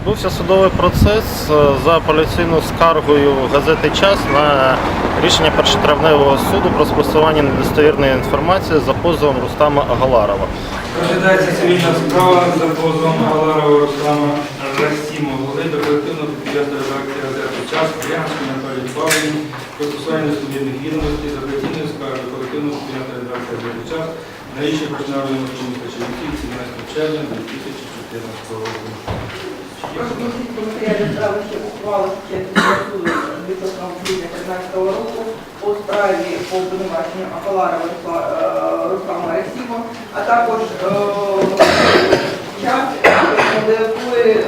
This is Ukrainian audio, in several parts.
Відбувся судовий процес е, за апеляційною скаргою газети Час на рішення першотравневого суду про спростування недостовірної інформації за позовом Рустама Агаларова. Розглядається цивільна справа за позовом Галарова Руслана Расімова, голови до колективного підприємства редакції «Газети Час» Брянської Анатолії Павлівні про стосування нестовірних відомостей за апеляційною скаргою колективного підприємства редакції «Газети Час» на рішення міста Чернівців 17 червня 2014 року. Розмістіть матеріалі справи ще ухвали суду від 8 грудня 2013 року по справі по обвинуваченню Акаларова Русла- е, Руслана Ресіма, а також е, е,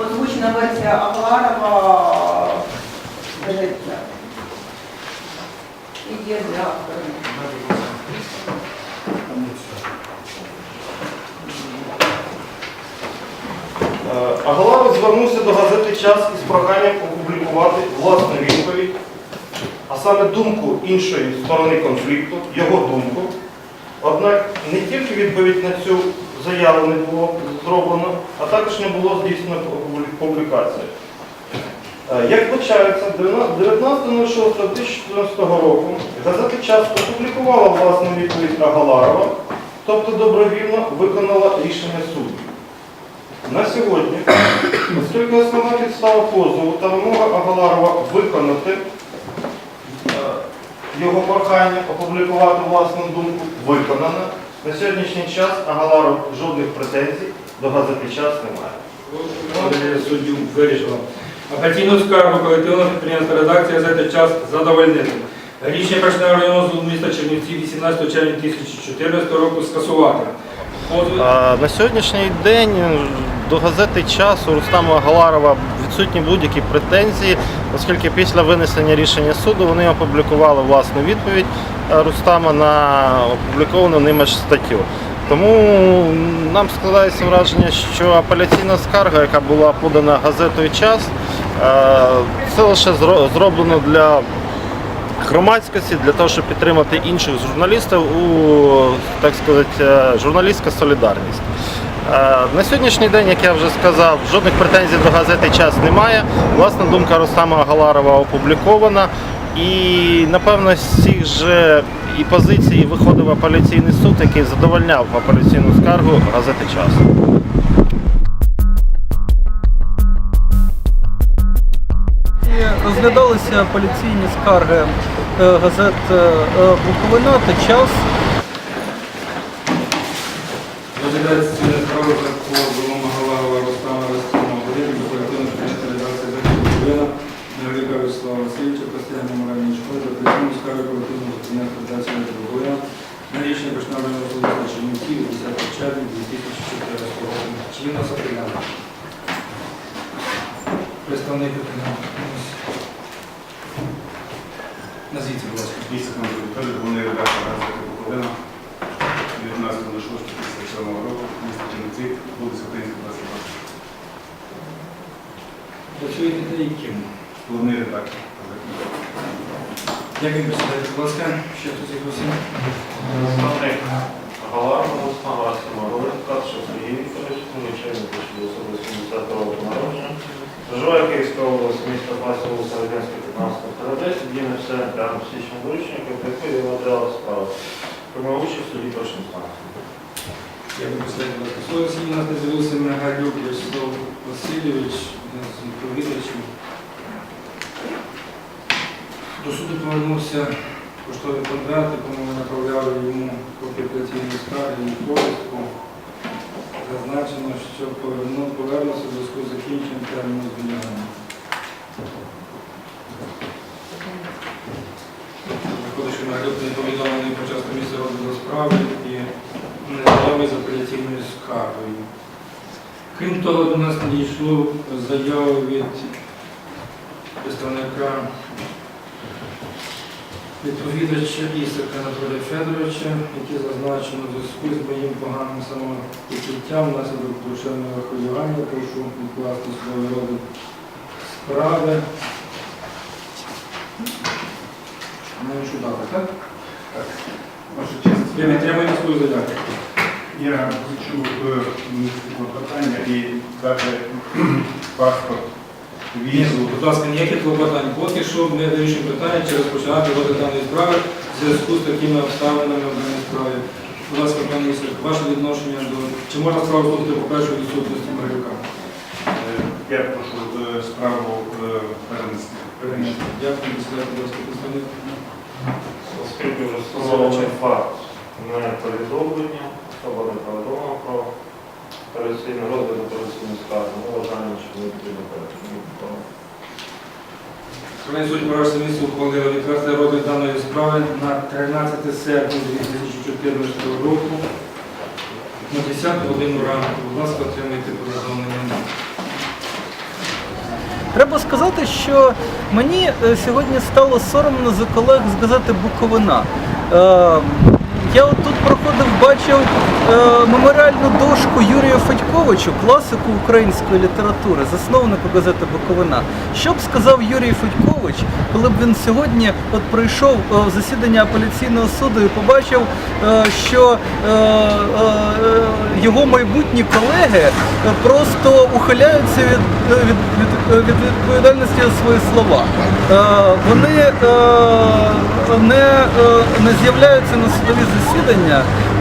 озвучена версія Акаларова. І є для авторів. Е, Агаларов звернувся до газети Час із проханням опублікувати власну відповідь, а саме думку іншої сторони конфлікту, його думку. Однак не тільки відповідь на цю заяву не було зроблено, а також не було здійснено публі- публікація. Е, Як вбачається, 19.06.2014 року газета Час опублікувала власну відповідь Агаларова, тобто добровільно виконала рішення суду. На сьогодні, оскільки основна підстава позову та вимога Агаларова виконати е, його прохання опублікувати власну думку виконана, на сьогоднішній час Агаларов жодних претензій до газети час немає. Суддю вирішила. Апеляційну скаргу колективного підприємства редакція «Газети Час» задовольнити. Рішення Першого районного суду міста Чернівців 18 червня 2014 року скасувати. На сьогоднішній день до газети час у Рустама Агаларова відсутні будь-які претензії, оскільки після винесення рішення суду вони опублікували власну відповідь е, Рустама на опубліковану ними ж статтю. Тому нам складається враження, що апеляційна скарга, яка була подана газетою час, е, це лише зроблено для громадськості для того, щоб підтримати інших журналістів у так сказати, е, журналістська солідарність. Е, На сьогоднішній день, як я вже сказав, жодних претензій до газети час немає. Власна думка Рустама Галарова опублікована. І напевно з цих же і позицій виходив апеляційний суд, який задовольняв апеляційну скаргу газети час. Розглядалися апеляційні скарги е, газет е, Буковина та час. Розглядається цивільна справа за позовом Руслана «Газети Буковина» Нервіка Вячеслава Васильовича, моральної шкоди за апеляційну скаргу колективного підприємства редакції на рішення Першого районного суду 10 червня 2014 року. Чи є у нас апелянт? Представник. Назвіться, будь ласка. Конституції, головний редактор газети Буковина від 11 6 57 року, місто Чернівці, вулиця Українська, 22. Працюєте та яким? Головний редактор газети. Як будь ласка, ще хтось якось? Представник Галарова Рустама Расимова, Галицька, що Сергій Вікторович, нічого пішли особи 70 року народження. Проживає Київська область, місто Пасі, вулиця Радянська, 15 передесі, діє на все прямо психічним вирішенням, про яку є матеріал справи. Приймав участь в суді першої. Я би представляю, будь. Слово у нас не з'явився Михайлюк Вячеслав Васильович, з відповідачів. До суду повернувся поштовий конверт, якому ми направляли йому копію апеляційної скарги і повістку. Зазначено, що поверну- повернувся в зв'язку з закінченням терміну звільнення. Не повідомлений по часу місця розгляду справи і незнайомий з апеляційною скаргою. Крім того, до нас надійшло заяву від представника відповідача Ісака Анатолія Федоровича, який зазначено в зв'язку з моїм поганим самопочуттям внаслідок душевного хвилювання, прошу відкласти судовий розгляд справи. На іншу так? Ваша честь, Ви підтримуєте свою заяву? Я хочу клопотання і дати паспорт, візу. будь ласка, ніяких клопотань. Поки що ми вирішуємо питання чи розпочинати розгляд даної справи в зв'язку з такими обставинами в даній справі. Будь ласка, пане Ісик, ваше відношення до... Чи можна справу слухати по першої відсутності Марюка? Е, Я прошу е, справу е, перенести. Дякую, будь ласка, представник. Оскільки вже встановлений факт не повідомлення, особа не повідомила про операційний розгляд операційної скарги, ми вважаємо, що не потрібно передати. Шановні судді, ваше місце ухвалили відкрити розгляд даної справи на 13 серпня 2014 року на 10 годину ранку. Будь ласка, отримайте повідомлення. Треба сказати, що мені е, сьогодні стало соромно за колег з газети Буковина. Я от тут проходив, бачив е, меморіальну дошку Юрію Федьковичу, класику української літератури, засновнику газети Буковина. Що б сказав Юрій Федькович, коли б він сьогодні от прийшов е, в засідання апеляційного суду і побачив, е, що е, е, е, його майбутні колеги е, просто ухиляються від, від, від, від відповідальності за свої слова. Е, Вони е, не, е, не з'являються на судові засідання,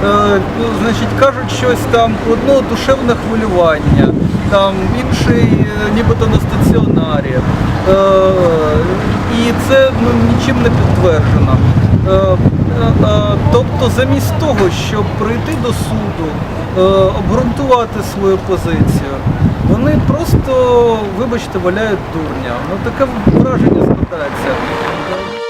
е, ну, значить, кажуть щось там, у одного душевне хвилювання, там інший е, нібито на стаціонарі. Е, І це ну, нічим не підтверджено. Тобто замість того, щоб прийти до суду, обґрунтувати свою позицію, вони просто, вибачте, валяють дурня. Ну таке враження складається.